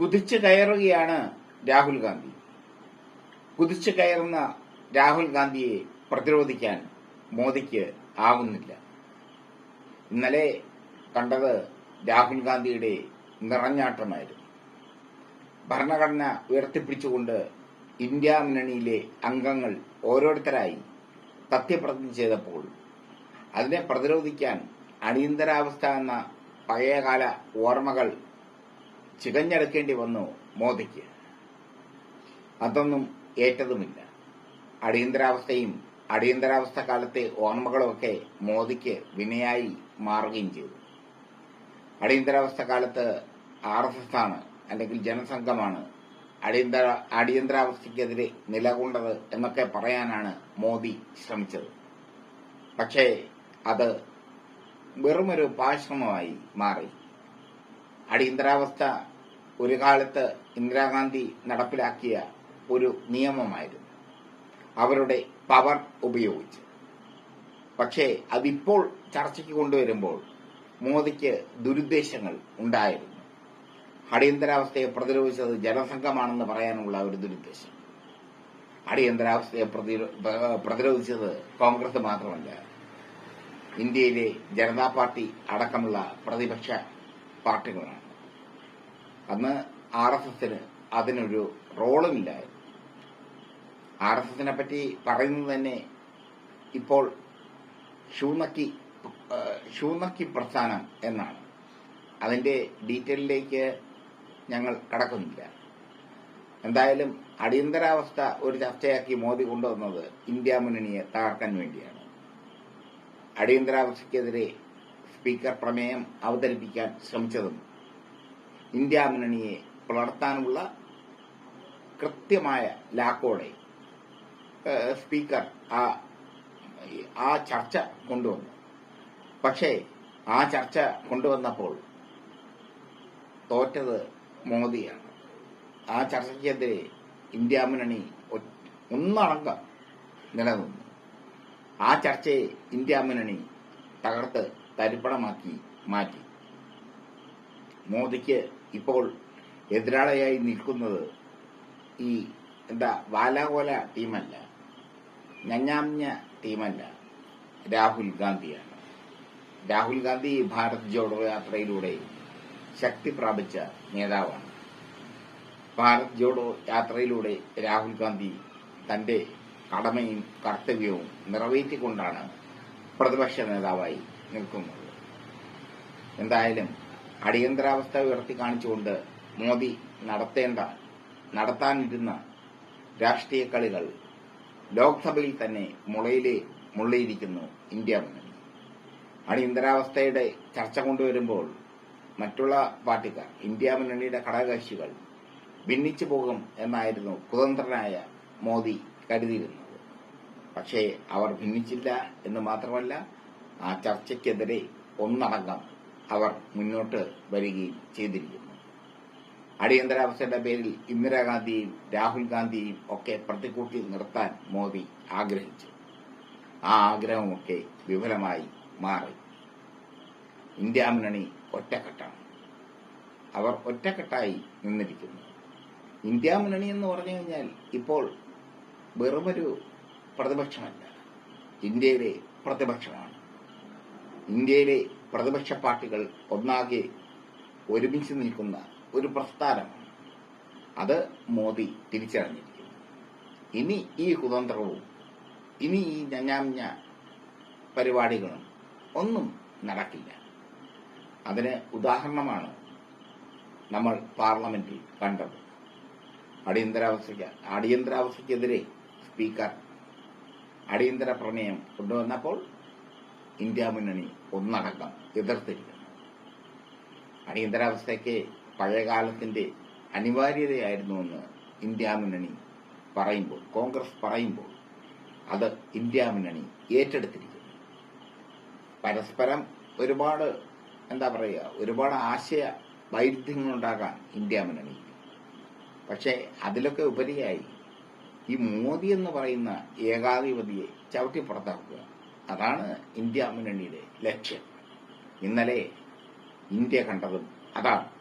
കുതിച്ചു കയറുകയാണ് രാഹുൽ ഗാന്ധി. കുതിച്ചു കയറുന്ന രാഹുൽ ഗാന്ധിയെ പ്രതിരോധിക്കാൻ മോദിക്ക് ആവുന്നില്ല. ഇന്നലെ കണ്ടത് രാഹുൽ ഗാന്ധിയുടെ നിറഞ്ഞാട്ടമായിരുന്നു. ഭരണഘടന ഉയർത്തിപ്പിടിച്ചുകൊണ്ട് ഇന്ത്യ മുന്നണിയിലെ അംഗങ്ങൾ ഓരോരുത്തരായി സത്യപ്രതിജ്ഞ ചെയ്തപ്പോൾ അതിനെ പ്രതിരോധിക്കാൻ അടിയന്തരാവസ്ഥ എന്ന പഴയകാല ഓർമ്മകൾ ചികഞ്ഞെടുക്കേണ്ടി വന്നു മോദിക്ക്. അതൊന്നും ഏറ്റതുമില്ല. അടിയന്തരാവസ്ഥയും അടിയന്തരാവസ്ഥ കാലത്തെ ഓർമ്മകളുമൊക്കെ മോദിക്ക് വിനയായി മാറുകയും ചെയ്തു. അടിയന്തരാവസ്ഥ കാലത്ത് ആർ എസ് എസ് ആണ് അല്ലെങ്കിൽ ജനസംഘമാണ് അടിയന്തര അടിയന്തരാവസ്ഥയ്ക്കെതിരെ നിലകൊണ്ടത് എന്നൊക്കെ പറയാനാണ് മോദി ശ്രമിച്ചത്. പക്ഷേ അത് വെറുമൊരു പാശ്രമമായി മാറി. അടിയന്തരാവസ്ഥ ഒരു കാലത്ത് ഇന്ദിരാഗാന്ധി നടപ്പിലാക്കിയ ഒരു നിയമമായിരുന്നു. അവരുടെ പവർ ഉപയോഗിച്ച്. പക്ഷേ അതിപ്പോൾ ചർച്ചയ്ക്ക് കൊണ്ടുവരുമ്പോൾ മോദിക്ക് ദുരുദ്ദേശങ്ങൾ ഉണ്ടായിരുന്നു. അടിയന്തരാവസ്ഥയെ പ്രതിരോധിച്ചത് ജനസംഘമാണെന്ന് പറയാനുള്ള ഒരു ദുരുദ്ദേശം. അടിയന്തരാവസ്ഥയെ പ്രതിരോധിച്ചത് കോൺഗ്രസ് മാത്രമല്ല ഇന്ത്യയിലെ ജനതാ പാർട്ടി അടക്കമുള്ള പ്രതിപക്ഷ പാർട്ടികളാണ്. അന്ന് ആർ എസ് എസിന് അതിനൊരു റോളുമില്ലായിരുന്നു. ആർ എസ് എസിനെ പറ്റി പറയുന്നത് തന്നെ ഇപ്പോൾ ഷൂനക്കി ഷൂനക്കി പ്രസ്ഥാനം എന്നാണ്. അതിന്റെ ഡീറ്റെയിലേക്ക് ഞങ്ങൾ കടക്കുന്നില്ല. എന്തായാലും അടിയന്തരാവസ്ഥ ഒരു ചർച്ചയാക്കി മോദി കൊണ്ടുവന്നത് ഇന്ത്യ മുന്നണിയെ തകർക്കാൻ വേണ്ടിയാണ്. അടിയന്തരാവസ്ഥയ്ക്കെതിരെ സ്പീക്കർ പ്രമേയം അവതരിപ്പിക്കാൻ ശ്രമിച്ചതും ഇന്ത്യ മുന്നണിയെ പുലർത്താനുള്ള കൃത്യമായ ലാക്കോടെ സ്പീക്കർ ആ ആ ചർച്ച കൊണ്ടുവന്നു. പക്ഷേ ആ ചർച്ച കൊണ്ടുവന്നപ്പോൾ തോറ്റത് മോദിയാണ്. ആ ചർച്ചയ്ക്കെതിരെ ഇന്ത്യ മുന്നണി ഒന്നടങ്കം നിലനിന്നു. ആ ചർച്ചയെ ഇന്ത്യ മുന്നണി തകർത്ത് തരിപ്പണമാക്കി മാറ്റി. മോദിക്ക് ഇപ്പോൾ എതിരാളിയായി നിൽക്കുന്നത് ഈ എന്താ വാലാകോല ടീമല്ല ഞഞ്ഞാഞ്ഞ ടീമല്ല രാഹുൽ ഗാന്ധിയാണ്. രാഹുൽ ഗാന്ധി ഭാരത് ജോഡോ യാത്രയിലൂടെ ശക്തി പ്രാപിച്ച നേതാവാണ്. ഭാരത് ജോഡോ യാത്രയിലൂടെ രാഹുൽ ഗാന്ധി തന്റെ കടമയും കർത്തവ്യവും നിറവേറ്റിക്കൊണ്ടാണ് പ്രതിപക്ഷ നേതാവായി നിൽക്കുന്നത് എന്തായാലും അടിയന്തരാവസ്ഥ ഉയർത്തി കാണിച്ചുകൊണ്ട് മോദി നടത്തേണ്ട നടത്താനിരുന്ന രാഷ്ട്രീയ കളികൾ ലോക്സഭയിൽ തന്നെ മുളയിലെ മുള്ളിയിരിക്കുന്നു ഇന്ത്യ മുന്നണി. അടിയന്തരാവസ്ഥയുടെ ചർച്ച കൊണ്ടുവരുമ്പോൾ മറ്റുള്ള പാർട്ടിക്കാർ ഇന്ത്യ മുന്നണിയുടെ ഘടകകക്ഷികൾ ഭിന്നിച്ചു പോകും എന്നായിരുന്നു കുതന്ത്രനായ മോദി കരുതിയിരുന്നത്. പക്ഷേ അവർ ഭിന്നിച്ചില്ല എന്ന് മാത്രമല്ല ആ ചർച്ചയ്ക്കെതിരെ ഒന്നടങ്കം അവർ മുന്നോട്ട് വരികയും ചെയ്തിരിക്കുന്നു. അടിയന്തരാവസ്ഥയുടെ പേരിൽ ഇന്ദിരാഗാന്ധിയും രാഹുൽ ഗാന്ധിയും ഒക്കെ പ്രതിക്കൂട്ടി നിർത്താൻ മോദി ആഗ്രഹിച്ചു. ആ ആഗ്രഹമൊക്കെ വിഫലമായി മാറി. ഇന്ത്യ മുന്നണി ഒറ്റക്കെട്ടാണ്. അവർ ഒറ്റക്കെട്ടായി നിന്നിരിക്കുന്നു. ഇന്ത്യ മുന്നണി എന്ന് പറഞ്ഞു കഴിഞ്ഞാൽ ഇപ്പോൾ വെറുമൊരു പ്രതിപക്ഷമല്ല. ഇന്ത്യയിലെ പ്രതിപക്ഷമാണ്. ഇന്ത്യയിലെ പ്രതിപക്ഷ പാർട്ടികൾ ഒന്നാകെ ഒരുമിച്ച് നിൽക്കുന്ന ഒരു പ്രസ്ഥാനമാണ് അത് മോദി തിരിച്ചറിഞ്ഞിരിക്കുന്നു. ഇനി ഈ കുതന്ത്രവും ഇനി ഈ ഞഞ്ഞാഞ്ഞ പരിപാടികളും ഒന്നും നടക്കില്ല. അതിന് ഉദാഹരണമാണ് നമ്മൾ പാർലമെന്റിൽ കണ്ടത്. അടിയന്തരാവസ്ഥയ്ക്ക് അടിയന്തരാവസ്ഥയ്ക്കെതിരെ സ്പീക്കർ അടിയന്തര പ്രമേയം കൊണ്ടുവന്നപ്പോൾ ഇന്ത്യ മുന്നണി ഒന്നടക്കം എതിർത്തിരിക്കുന്നു. അടിയന്തരാവസ്ഥയ്ക്ക് പഴയകാലത്തിന്റെ അനിവാര്യതയായിരുന്നുവെന്ന് ഇന്ത്യ മുന്നണി പറയുമ്പോൾ കോൺഗ്രസ് പറയുമ്പോൾ അത് ഇന്ത്യ മുന്നണി ഏറ്റെടുത്തിരിക്കുന്നു. പരസ്പരം ഒരുപാട് എന്താ പറയുക ഒരുപാട് ആശയ വൈരുദ്ധ്യങ്ങളുണ്ടാകാം ഇന്ത്യ മുന്നണി പക്ഷേ അതിലൊക്കെ ഉപരിയായി ഈ മോദി എന്ന് പറയുന്ന ഏകാധിപതിയെ ചവിട്ടി പുറത്താക്കുക അതാണ് ഇന്ത്യ മുന്നണിയുടെ ലക്ഷ്യം. ഇന്നലെ ഇന്ത്യ കണ്ടതും അതാണ്.